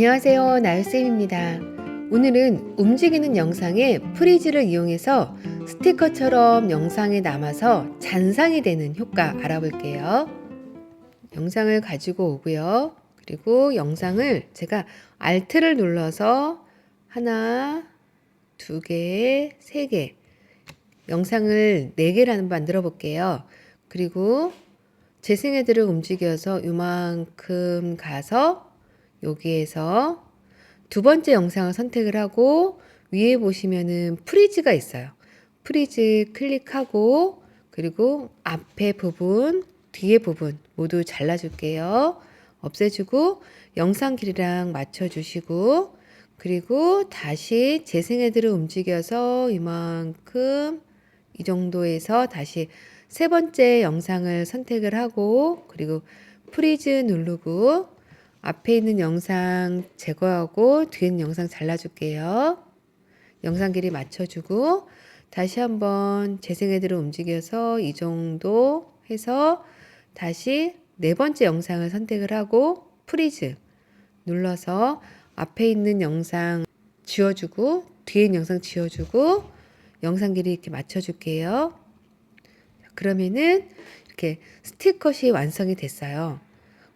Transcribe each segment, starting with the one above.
안녕하세요. 나유쌤입니다. 오늘은 움직이는 영상에 프리즈를 이용해서 스티커처럼 영상에 남아서 잔상이 되는 효과 알아볼게요. 영상을 가지고 오고요. 그리고 영상을 제가 Alt를 눌러서 하나, 두 개, 세 개, 영상을 네 개를 만들어 볼게요. 그리고 재생헤드를 움직여서 이만큼 가서 여기에서 두 번째 영상을 선택을 하고 위에 보시면은 프리즈가 있어요. 프리즈 클릭하고 그리고 앞에 부분, 뒤에 부분 모두 잘라줄게요. 없애주고 영상 길이랑 맞춰주시고 그리고 다시 재생헤드를 움직여서 이만큼 이 정도에서 다시 세 번째 영상을 선택을 하고 그리고 프리즈 누르고 앞에 있는 영상 제거하고 뒤에 영상 잘라줄게요. 영상 길이 맞춰주고 다시 한번 재생헤드를 움직여서 이 정도 해서 다시 네 번째 영상을 선택을 하고 프리즈 눌러서 앞에 있는 영상 지워주고 뒤에 있는 영상 지워주고 영상 길이 이렇게 맞춰줄게요. 그러면은 이렇게 스티커시 완성이 됐어요.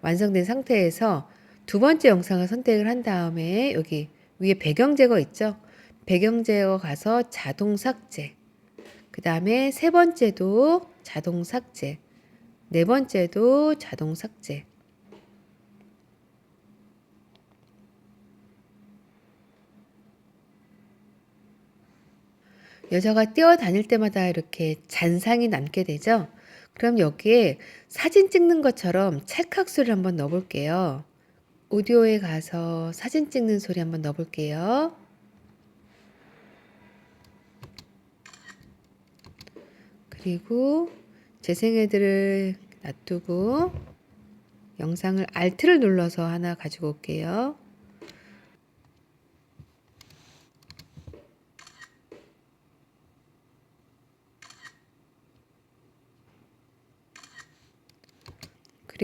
완성된 상태에서 두 번째 영상을 선택을 한 다음에 여기 위에 배경 제거 있죠? 배경 제거 가서 자동 삭제. 그 다음에 세 번째도 자동 삭제. 네 번째도 자동 삭제. 여자가 뛰어다닐 때마다 이렇게 잔상이 남게 되죠? 그럼 여기에 사진 찍는 것처럼 소리를 한번 넣어볼게요. 오디오에 가서 사진 찍는 소리 한번 넣어볼게요. 그리고 재생헤드를 놔두고 영상을 Alt를 눌러서 하나 가지고 올게요.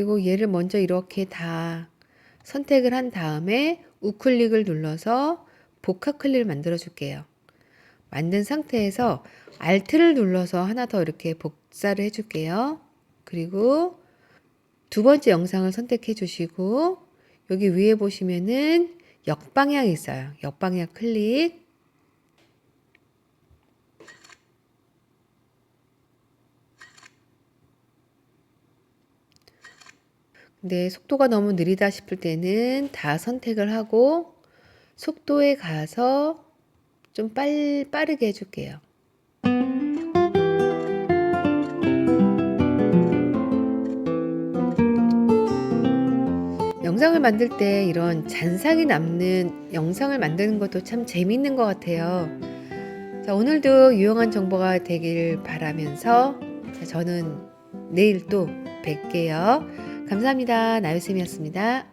그리고 얘를 먼저 이렇게 다 선택을 한 다음에 우클릭을 눌러서 복합 클릭을 만들어 줄게요. 만든 상태에서 Alt를 눌러서 하나 더 이렇게 복사를 해 줄게요. 그리고 두 번째 영상을 선택해 주시고 여기 위에 보시면은 역방향이 있어요. 역방향 클릭. 근데 속도가 너무 느리다 싶을 때는 다 선택을 하고 속도에 가서 좀 빨, 빠르게 해줄게요. 영상을 만들 때 이런 잔상이 남는 영상을 만드는 것도 참 재미있는 것 같아요. 자, 오늘도 유용한 정보가 되길 바라면서 자, 저는 내일 또 뵐게요. 감사합니다. 나유쌤이었습니다.